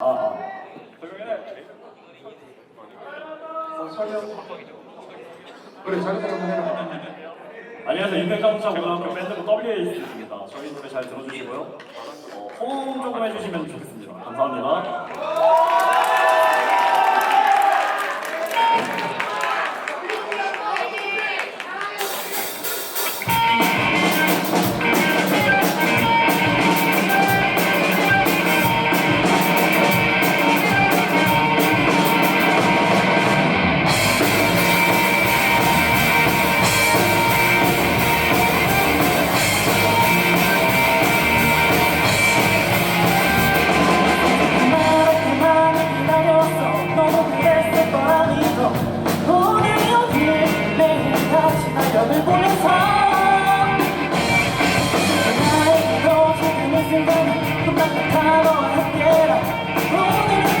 아. 안녕하세요. 인백강차 고등학교 밴드부 WAS입니다. 저희 노래 잘 들어주시고요. 어, 호응 조금 해주시면 좋겠습니다. 감사합니다. Come back to power, I'll get up.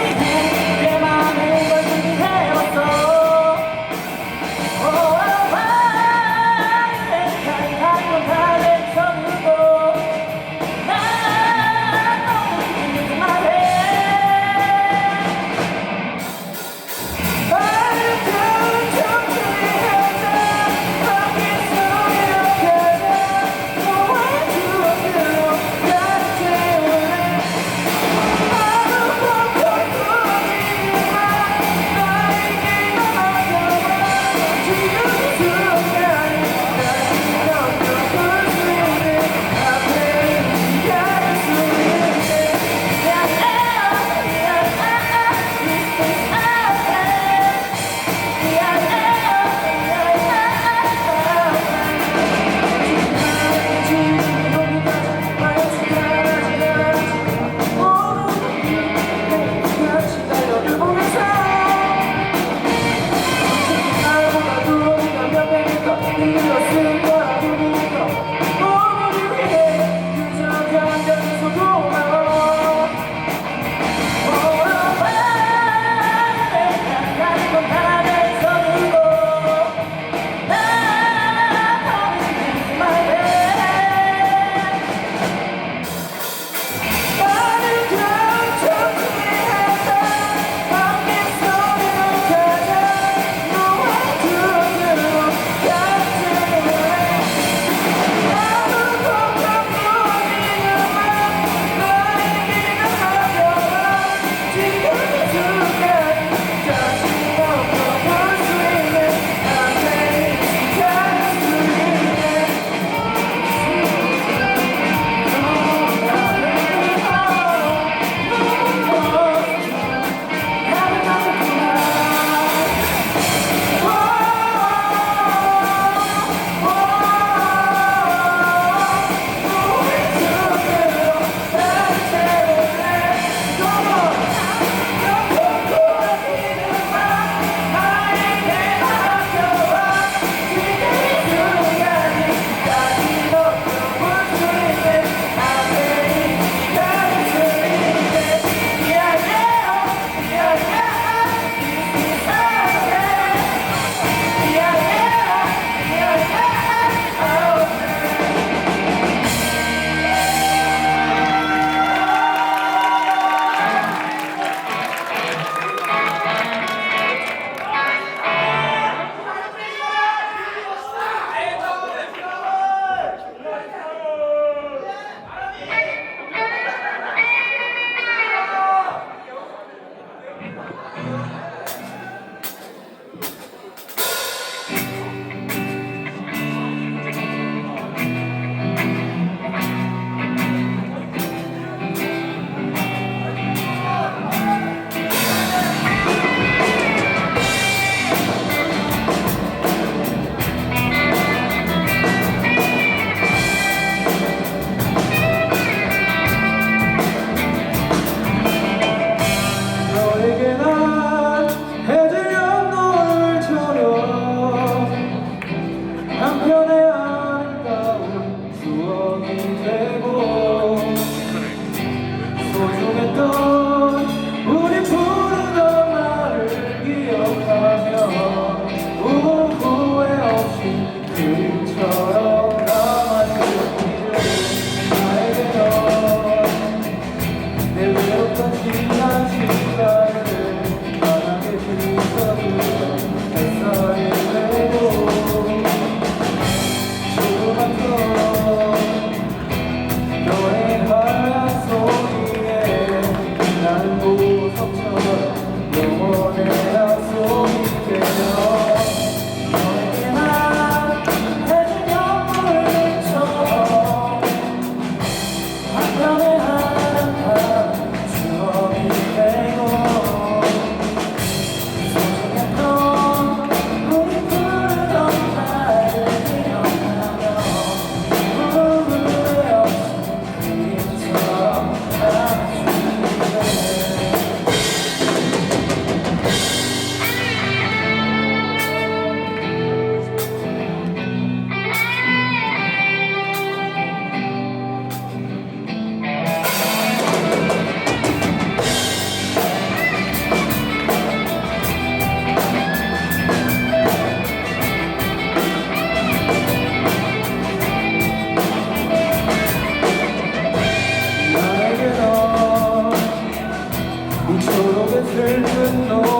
know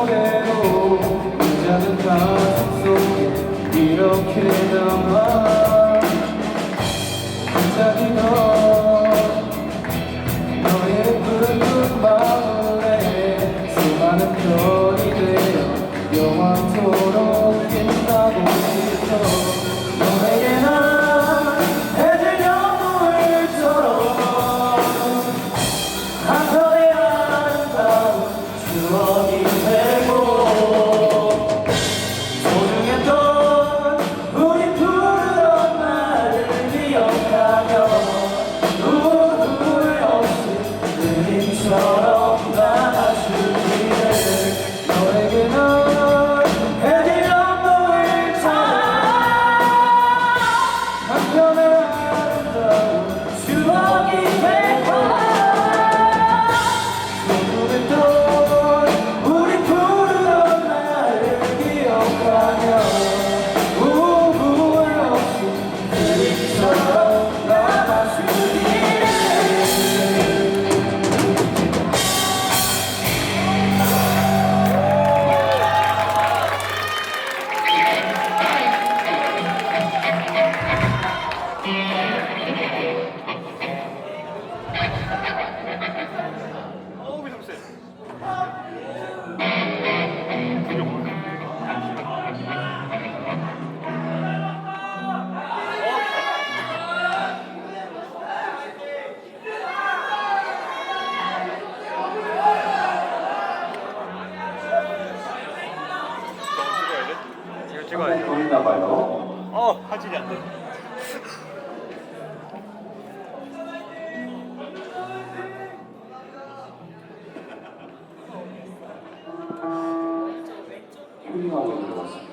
힐링하고 들어왔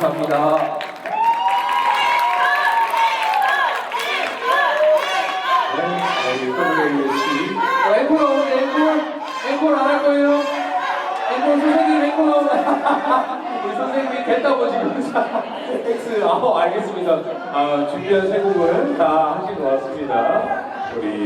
감사합니다. 네, WAC. 어, 앵콜 나오는데, 앵콜? 앵콜 안 할 거예요? 앵콜 선생님, 앵콜 나오나? 우리 선생님이 됐다고 지금. 자, X, 아, 알겠습니다. 아, 준비한 세 곡을 다 하신 것 같습니다. 우리